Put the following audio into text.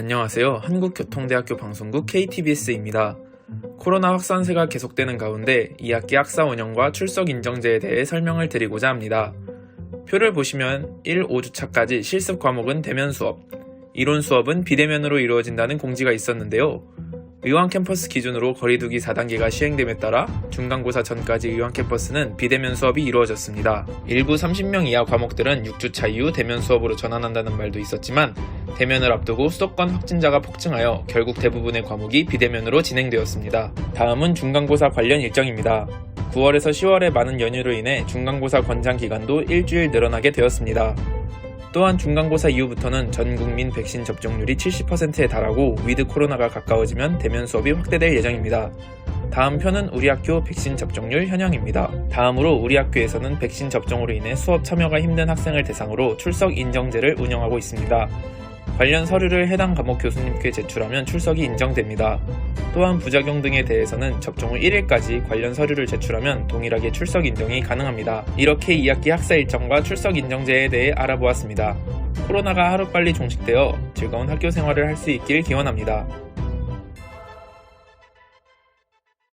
안녕하세요. 한국교통대학교 방송국 KTBS입니다. 코로나 확산세가 계속되는 가운데 2학기 학사 운영과 출석 인정제에 대해 설명을 드리고자 합니다. 표를 보시면 1, 5주차까지 실습 과목은 대면 수업, 이론 수업은 비대면으로 이루어진다는 공지가 있었는데요. 의왕 캠퍼스 기준으로 거리두기 4단계가 시행됨에 따라 중간고사 전까지 의왕 캠퍼스는 비대면 수업이 이루어졌습니다. 일부 30명 이하 과목들은 6주차 이후 대면 수업으로 전환한다는 말도 있었지만 대면을 앞두고 수도권 확진자가 폭증하여 결국 대부분의 과목이 비대면으로 진행되었습니다. 다음은 중간고사 관련 일정입니다. 9월에서 10월의 많은 연휴로 인해 중간고사 권장 기간도 일주일 늘어나게 되었습니다. 또한 중간고사 이후부터는 전 국민 백신 접종률이 70%에 달하고 위드 코로나가 가까워지면 대면 수업이 확대될 예정입니다. 다음 표는 우리 학교 백신 접종률 현황입니다. 다음으로 우리 학교에서는 백신 접종으로 인해 수업 참여가 힘든 학생을 대상으로 출석 인정제를 운영하고 있습니다. 관련 서류를 해당 과목 교수님께 제출하면 출석이 인정됩니다. 또한 부작용 등에 대해서는 접종 후 1일까지 관련 서류를 제출하면 동일하게 출석 인정이 가능합니다. 이렇게 2학기 학사 일정과 출석 인정제에 대해 알아보았습니다. 코로나가 하루빨리 종식되어 즐거운 학교 생활을 할 수 있길 기원합니다.